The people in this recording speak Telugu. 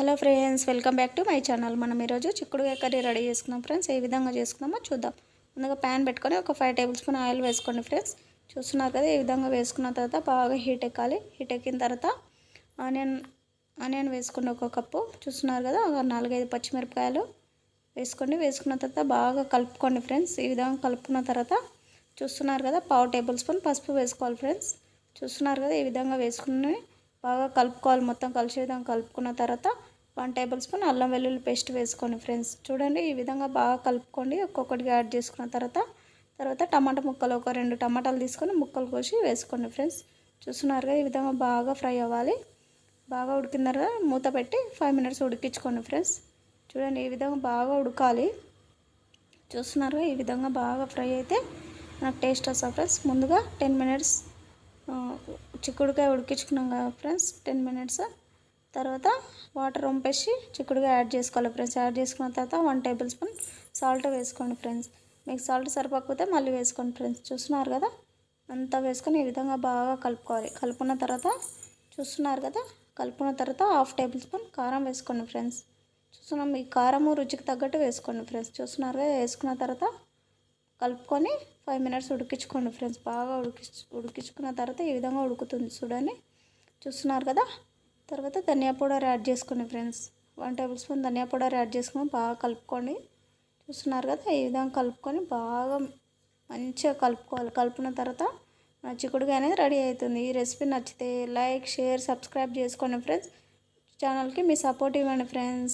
Hello friends welcome back to my channel. మనం ఈరోజు చిక్కుడుగా కర్రీ రెడీ చేసుకున్నాం ఫ్రెండ్స్. ఏ విధంగా చేసుకున్నామో చూద్దాం. ముందుగా ప్యాన్ పెట్టుకొని ఒక ఫైవ్ టేబుల్ స్పూన్ ఆయిల్ వేసుకోండి ఫ్రెండ్స్. చూస్తున్నారు కదా ఈ విధంగా వేసుకున్న తర్వాత బాగా హీట్ ఎక్కాలి. హీట్ ఎక్కిన తర్వాత ఆనియన్ ఆనియన్ వేసుకోండి ఒక కప్పు. చూస్తున్నారు కదా ఒక నాలుగైదు పచ్చిమిరపకాయలు వేసుకోండి. వేసుకున్న తర్వాత బాగా కలుపుకోండి ఫ్రెండ్స్. ఈ విధంగా కలుపుకున్న తర్వాత చూస్తున్నారు కదా పావు టేబుల్ స్పూన్ పసుపు వేసుకోవాలి ఫ్రెండ్స్. చూస్తున్నారు కదా ఈ విధంగా వేసుకుని బాగా కలుపుకోవాలి. మొత్తం కలిసే విధంగా కలుపుకున్న తర్వాత వన్ టేబుల్ స్పూన్ అల్లం వెల్లుల్లి పేస్ట్ వేసుకోండి ఫ్రెండ్స్. చూడండి ఈ విధంగా బాగా కలుపుకోండి. ఒక్కొక్కటిగా యాడ్ చేసుకున్న తర్వాత తర్వాత టమాటా ముక్కలు ఒక రెండు టమాటాలు తీసుకొని ముక్కలు కోసి వేసుకోండి ఫ్రెండ్స్. చూస్తున్నారుగా ఈ విధంగా బాగా ఫ్రై అవ్వాలి. బాగా ఉడికిన తర్వాత మూత పెట్టి ఫైవ్ మినిట్స్ ఉడికించుకోండి ఫ్రెండ్స్. చూడండి ఈ విధంగా బాగా ఉడకాలి. చూస్తున్నారుగా ఈ విధంగా బాగా ఫ్రై అయితే మనకు టేస్ట్ వస్తుంది ఫ్రెండ్స్. ముందుగా టెన్ మినిట్స్ చిక్కుడుకాయ ఉడికించుకున్నాం కదా ఫ్రెండ్స్ టెన్ మినిట్స్ తర్వాత వాటర్ వంపేసి చిక్కుడుగా యాడ్ చేసుకోవాలి ఫ్రెండ్స్ యాడ్ చేసుకున్న తర్వాత వన్ టేబుల్ స్పూన్ సాల్ట్ వేసుకోండి ఫ్రెండ్స్ మీకు సాల్ట్ సరిపోకపోతే మళ్ళీ వేసుకోండి ఫ్రెండ్స్ చూస్తున్నారు కదా? అంతా వేసుకొని ఈ విధంగా బాగా కలుపుకోవాలి. కలుపుకున్న తర్వాత చూస్తున్నారు కదా? కలుపుకున్న తర్వాత హాఫ్ టేబుల్ స్పూన్ కారం వేసుకోండి ఫ్రెండ్స్ చూస్తున్నాం మీ కారము రుచికి తగ్గట్టు వేసుకోండి ఫ్రెండ్స్ చూస్తున్నారు కదా? వేసుకున్న తర్వాత కలుపుకొని ఫైవ్ మినిట్స్ ఉడికించుకోండి ఫ్రెండ్స్. బాగా ఉడికి ఉడికించుకున్న తర్వాత ఈ విధంగా ఉడుకుతుంది చూడండి. చూస్తున్నారు కదా? తర్వాత ధనియా పౌడర్ యాడ్ చేసుకోండి ఫ్రెండ్స్. వన్ టేబుల్ స్పూన్ ధనియా పౌడర్ యాడ్ చేసుకొని బాగా కలుపుకోండి. చూస్తున్నారు కదా? ఈ విధంగా కలుపుకొని బాగా మంచిగా కలుపుకోవాలి. కలుపుకున్న తర్వాత నా చిక్కుడుగా అనేది రెడీ అవుతుంది. ఈ రెసిపీ నచ్చితే లైక్ షేర్ సబ్స్క్రైబ్ చేసుకోండి ఫ్రెండ్స్. ఛానల్కి మీ సపోర్ట్ ఇవ్వండి ఫ్రెండ్స్.